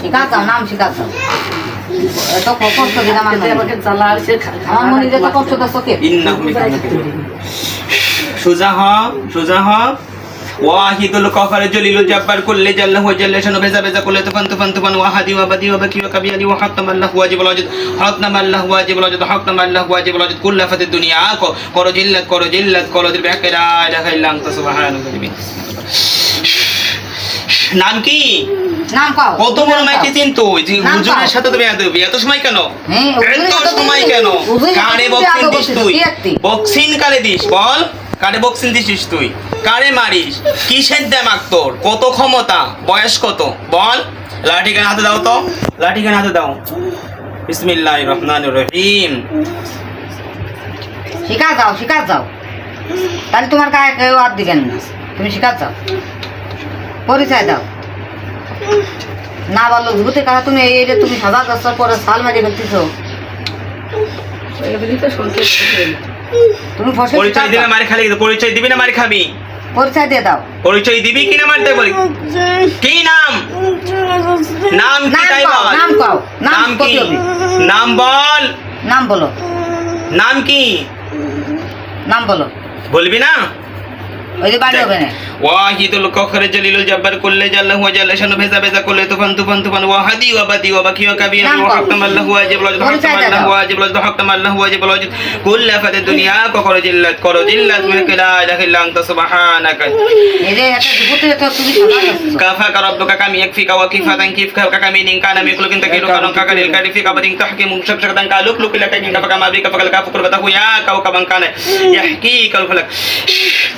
শিখা যাও নাম শিখা যাও এত কষ্ট দিন আমার মনে যে কষ্ট দাও কে? সোজা হ সোজা হ ওয়াহিদুল কফার জলিলুল জব্বার কুল্লি জাল্লাহু ওয়া জাল্লা শানু বেজা বেজা কুল্লি তুফান তুফান তুফান ওয়াহাদি ওয়া বাদি ওয়া বাকি ওয়া কাবিয়ালি ওয়া হাত্তাম আল্লাহু ওয়াজিবুল ওয়াজিদ। হাত্তাম আল্লাহু ওয়াজিবুল ওয়াজিদ হাত্তাম আল্লাহু ওয়াজিবুল ওয়াজিদ। কুল্লা ফাতিদ দুনিয়া কো করো জিল্লাত করো জিল্লাত করো দিল বিহাক্কি লা ইলাহা ইল্লা আনতা সুবহানাকা নাম কি? নাম পাও কত বড় মাইকে চিনতো যে নাম হুজুরের। সাথে তুমি এত এত সময় কেন? এত সময় কেন? কারে বক্সিং দিস তুই? বক্সিং কারে দিস? বল। কারে বক্সিং দিছিস তুই? কারে মারিস? কিসের দেমাক তোর? কত ক্ষমতা? বয়স কত? বল। লাঠি কেন হাতে দাও তো? লাঠি কেন হাতে দাও? বিসমিল্লাহির রহমানির রহিম। শিখা যাও শিখা যাও। তাহলে তোমার গায়ে কেউ হাত দিবেন না। তুমি শিখা যাও। পরিচয় দাও। না বলল ভূতে কারা তুমি এই যে তুমি সাদা দশটার পরে সাল মারি ফেলতেছ। তুমি পরিচয় দিবে। মারি খালি পরিচয় দিবি না মারি খাবি? পরিচয় দিয়ে দাও। পরিচয় দিবি কি না মারতে বলি? কি নাম? নাম কি নাম তাই বল? নাম কও, নাম নাম কি? নাম বল। নাম বলো। নাম কি? নাম বলো। বলবি না? ওয়াহিদুল কখরে জলিলুল জব্বার করলে জাল্লাহু ওয়া জাল্লা শানু ভেজা ভেজা করলে তুফান তুফান তুফান ওয়াহাদি ওয়া বাদি ওয়া বাকি ওয়া কাবি ওয়া হাক্তাম আল্লাহু ওয়া জিবলাজ হাক্তাম আল্লাহু ওয়া জিবলাজ হাক্তাম আল্লাহু ওয়া জিবলাজ কুল্লা ফাদে দুনিয়া কখরে জিল্লাত করো জিল্লাত মিনকা লা ইলাহা ইল্লা আনতা সুবহানাকা এরে এটা দুপুতে তো তুমি কাফা কা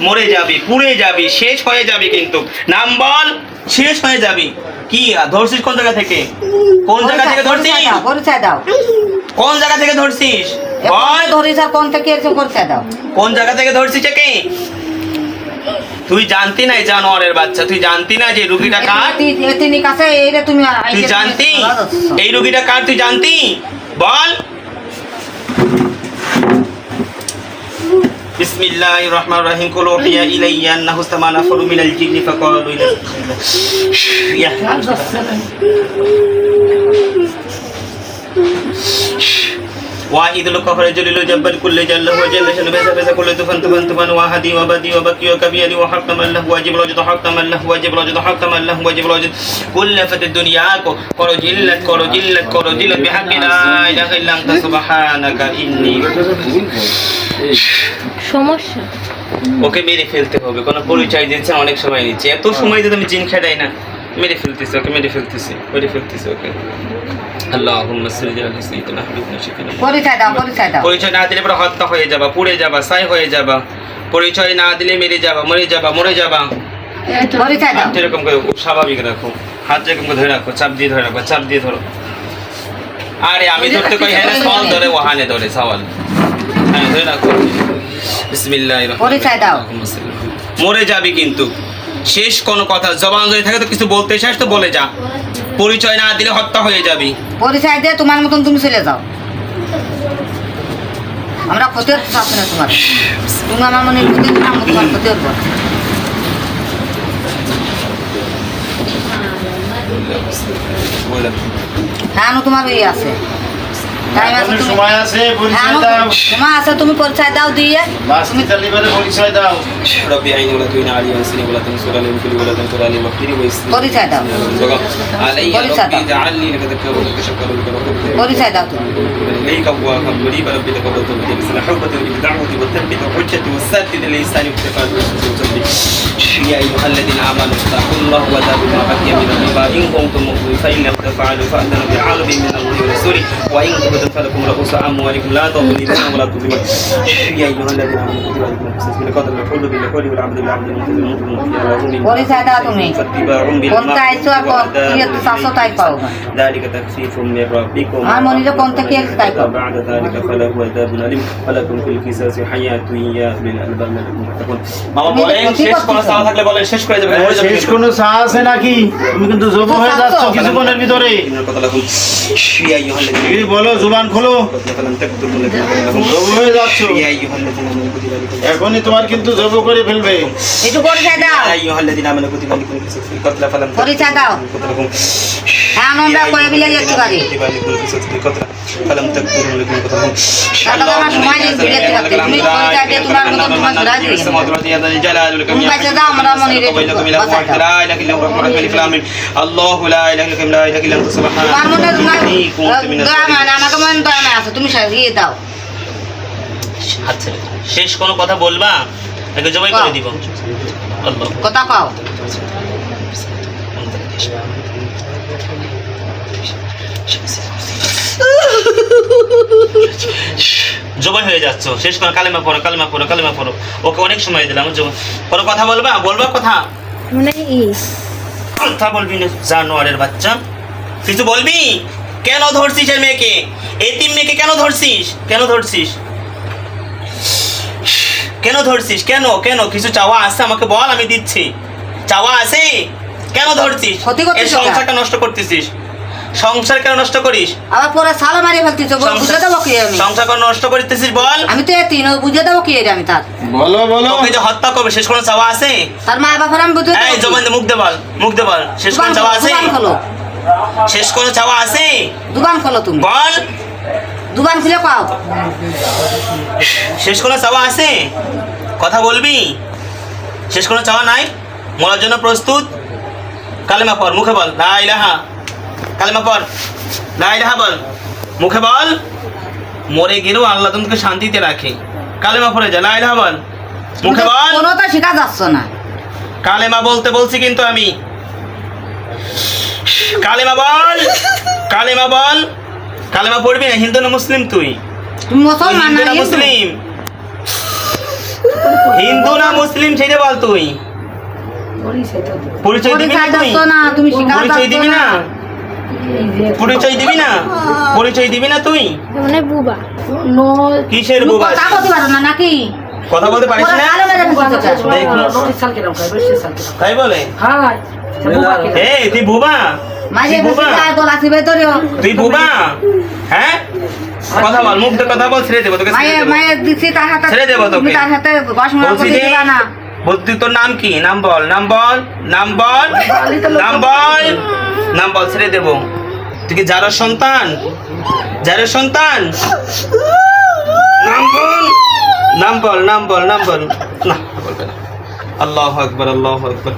মরে যাবে। পুড়ে যাবি শেষ হয়ে যাবি কিন্তু। নাম বল শেষ হয়ে যাবি। কি ধরছিস কোন জায়গা থেকে? কোন জায়গা থেকে ধরছিস? পরিচয় দাও। কোন জায়গা থেকে ধরছিস? বল। ধরিস আর কোন থেকে এসে পরিচয় দাও। কোন জায়গা থেকে ধরছিস একে? তুই জানতি না এই জানোয়ারের বাচ্চা তুই জানতি না যে রুগীটা কার? তুই জানতি? এই রুগীটা কার তুই জানতি? বল। بسم الله الرحمن الرحيم قل أوحي إلي أنه استمع نفر من الجن فقالوا يا واحد الكفر جليل جبل كل جل هو جل شن بيسا بيسا كل تفن تفن تفن واحدي وبدي وبكي وكبيري وحكم الله واجب الوجد حكم الله واجب الوجد حكم الله واجب الوجد كل فت الدنيا كرو جلت كرو جلت كرو جلت بحق لا إله إلا أنت سبحانك إني সমস্যা ওকে মেরে ফেলতে হবে কোনো পরিচয় দিচ্ছে অনেক সময় নিচ্ছে এত সময় যদি আমি জিন খেটাই না মেরে ফেলতেছি ওকে মেরে ফেলতেছি মেরে ফেলতেছি ওকে পরিচয় না দিলে পরে হত্যা হয়ে যাবা পুড়ে যাবা সাই হয়ে যাবা। পরিচয় না দিলে মেরে যাবা মরে যাবা মরে যাবা। এরকম করে স্বাভাবিক রাখো। হাত এরকম করে ধরে রাখো চাপ দিয়ে ধরে রাখো চাপ দিয়ে ধরো। আরে আমি ধরতে কই হ্যাঁ সওয়াল ধরে ওহানে ধরে সওয়াল। হ্যাঁ ধরে রাখো। বিসমিল্লাহির। মরে যাবি কিন্তু। শেষ কোনো কথা জবান যদি থাকে তো কিছু বলতে চাস তো বলে যা। পরিচয় না দিলে হত্যা হয়ে যাবে। পরিচয় দিয়ে তোমার মতন তুমি চলে যাও। আমরা ক্ষতি হতে চাচ্ছি না তোমার। তুমি আমার মনে ক্ষতি তোমার ক্ষতি হতো হ্যাঁ তোমার ইয়ে আছে টাইম আছে এখনও তুমি সময় আছে হ্যাঁ পরিচয় দাও তোমার আছে তুমি পরিচয় দাও দিয়ে বাসটি তালিবারে পরিচয় দাও ربي عيني ولا تعين علي وانسني ولا تنصر علي وكلي ولا تنصر علي واغفري ويسري পরিচয় দাও علي পরিচয় ربي দাও। اجعلني لك ذكر ولك شكر ولك رحمة পরিচয় দাও তুমি إليك أبواك قريب ربي تقبل توبتي بسم حوبة بدعوتي والتثبيت وحجتي والسدد لساني وافتقار وصدري يا أيها الذين آمنوا اتقوا الله وذروا ما بقي من الربا إن كنتم مؤمنين فإن لم تفعلوا فأذنوا بعرض من الله الرسول وإن تبتم فلكم رؤوس أموالكم لا تظلمون ولا تظلمون يا أيها الذين آمنوا كتب عليكم القصاص من القتل والحر بالحر والعبد بالعبد والموت بالموت والموت على ظلم فاتباع بالمعروف ذلك تخفيف من ربكم بعد ذلك فله عذاب أليم ولكم في القصاص حياة يا أولي الألباب لعلكم تتقون মামা বলেন শেষ কোনো সাহা থাকলে বলেন শেষ করে দেবেন শেষ কোনো সাহা আছে নাকি তুমি কিন্তু জব হয়ে যাচ্ছ কিছুক্ষণের ভিতরে কথা লাগুন ইয়া কি বলো, জুবান খোলো। হয়ে যাচ্ছ। এখনই তোমার কিন্তু জব করে ফেলবে। একটু পরিচয় দাও। পরিচয় দাও। হ্যাঁ আমরা কয়ে বিলে যেতে পারি কলম তক পুরুন কথা বলুন আল্লাহ সময় তুমি কই যাবে তোমার মত তোমার জালাল আমরা মনে রে লা ইসলাম আল্লাহু লা ইলাহা ইল্লা লা ইলাহা ইল্লা মানে আমাকে মন আছে। তুমি ইয়ে দাও। আচ্ছা শেষ কোনো কথা বলবা? তাকে জবাই করে দিব? আল্লাহ। কথা পাও জবাই হয়ে যাচ্ছ। শেষ করে কালিমা পড়ো কালিমা পড়ো কালিমা পড়ো। ওকে অনেক সময় দিলাম কোনো কথা বলবা? বলবা কথা? কথা বলবি না জানোয়ারের বাচ্চা। কিছু বলবি? কেন ধরছিস এর মেয়েকে? এতিম মেয়েকে কেন ধরছিস? কেন ধরছিস? কেন ধরছিস? কেন? কেন? কিছু চাওয়া আছে? আমাকে বল আমি দিচ্ছি। চাওয়া আছে? কেন ধরছিস? সংসারটা নষ্ট করতেছিস। সংসার কেন নষ্ট করিস? আবার পরে সালো মারি ফেলতিস বুঝে দেবো কি আমি? সংসার কেন নষ্ট করতেছিস বল? আমি তো এতিন ও বুঝে দেবো কি আমি তার? বলো বলো। তোকে যে হত্যা করবে শেষ কোনো চাওয়া আছে? তার মা বাবার আমি বুঝে এই জবান মুখ দে বল মুখ দে বল শেষ কোনো চাওয়া আছে? দোকান খোলো। শেষ কোনো চাওয়া আছে? দোকান খোলো তুমি। বল। দোকান খুলে পাও শেষ কোনো চাওয়া আছে? কথা বলবি? শেষ কোনো চাওয়া নাই? মরার জন্য প্রস্তুত? কালেমা পর মুখে বল লা ইলাহা কালেমা পর লা ইলাহা বল। মুখে বল মরে গেলেও আল্লাহ তোমাকে শান্তিতে রাখে। কালেমা পড়ে যা লা ইলাহা বল। মুখে বল। কোনো তো শেখা যাচ্ছে না। কালেমা বলতে বলছি কিন্তু আমি। কালেমা বল কালেমা বল। কালেমা পড়বি না হিন্দু না মুসলিম তুই? তুমি মুসলমান না মুসলিম? হিন্দু না মুসলিম সেটা বল তুই। পরিচয় দিবি না তুই? যাচ্ছ না তুমি পরিচয় দিবি না? পরিচয় দিবি না? পরিচয় দিবি না তুই? মানে বুবা। কিসের বুবা? কথা বলতে পারো না নাকি? কথা বলতে পারিস না? তাই বলে। হায়। এই তুই বুবা? তুই হ্যাঁ? কথা বল মুখ কথা বল ছেড়ে দেবো তোকে ছেড়ে দেবো। তোকে। তোর নাম কি? নাম বল নাম বল নাম বল নাম বল। নাম বল, ছেড়ে দেবো। তুই কি যারোর সন্তান? যারোর সন্তান? নাম বল নাম বল নাম বল নাম বল। না, বলবে না। আল্লাহ আকবর আল্লাহ আকবর।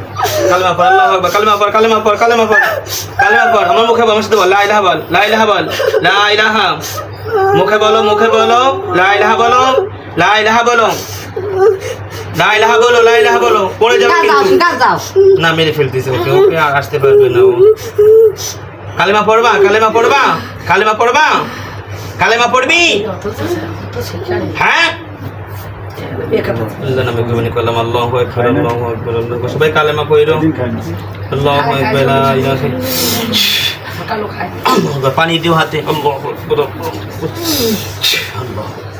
কালেমা পর আল্লাহ আকবর, কালেমা পর কালেমা পর কালেমা পর কালেমা পর আমার মুখে বল, আমার সাথে বল। লা ইলাহা বল, লা ইলাহা বল, লা ইলাহা। মুখে বলো মুখে বলো, লা ইলাহা বলো, লা ইলাহা বলো। বলো বলো পড়ে যাবে কিন্তু। না মেরে ফেলতেছে ওকে ওকে আর আসতে পারবে না ও। কালেমা পড়বা কালেমা পড়বা কালেমা পড়বা কালেমা পড়বি। হ্যাঁ? সবাই কালেমা আল্লাহু খায়। পানি দিও হাতে। আল্লাহু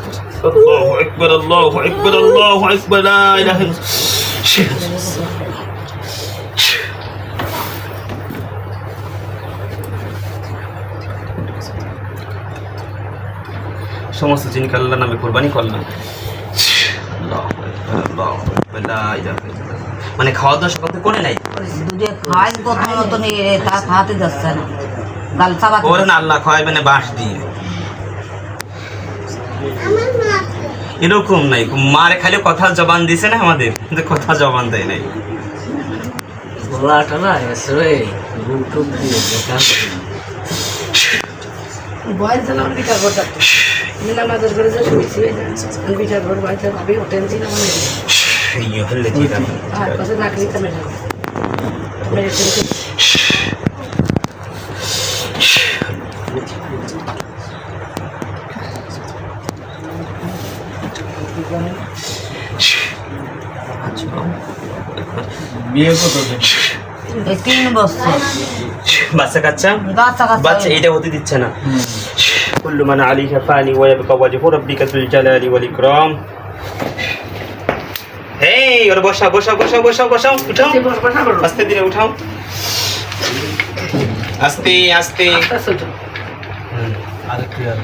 আকবার আল্লাহু আকবার আল্লাহু আকবার আল্লাহু আকবার লা ইলাহা সমস্ত জিনকে আল্লাহ নামে কোরবানি করলাম। আল্লাহু আকবার, আল্লাহু আকবার, লা ইলাহা ইল্লাল্লাহ। মানে খাওয়া দাওয়া সকাল করে নাই? খাই তা খাওয়াতে যাচ্ছে না। গাল না আল্লাহ খাওয়াইবে না বাঁশ দিয়ে। এরকম নাই। মারে খালি কথা জবান দিছে না আমাদের কিন্তু কথা জবান দেয় নাই। এসে বুক-টুক দিয়ে বেকার করে না। বয়স হলে আমার বিকার ঘর থাকতো। মিলা মাদার ঘরে যা শুয়েছি, এই যে, আমি বিকার ঘর বাড়িতে ভাবি, ও টেনশন আমার নেই। ইয়ে হলে জিরা। আর কথা না খেলে তো মেরে যাবে। মেরে ফেলতে বিয়ে কত বসা বসা বসা বসা বসা আস্তে ধীরে উঠাও। আস্তে আস্তে। কি আর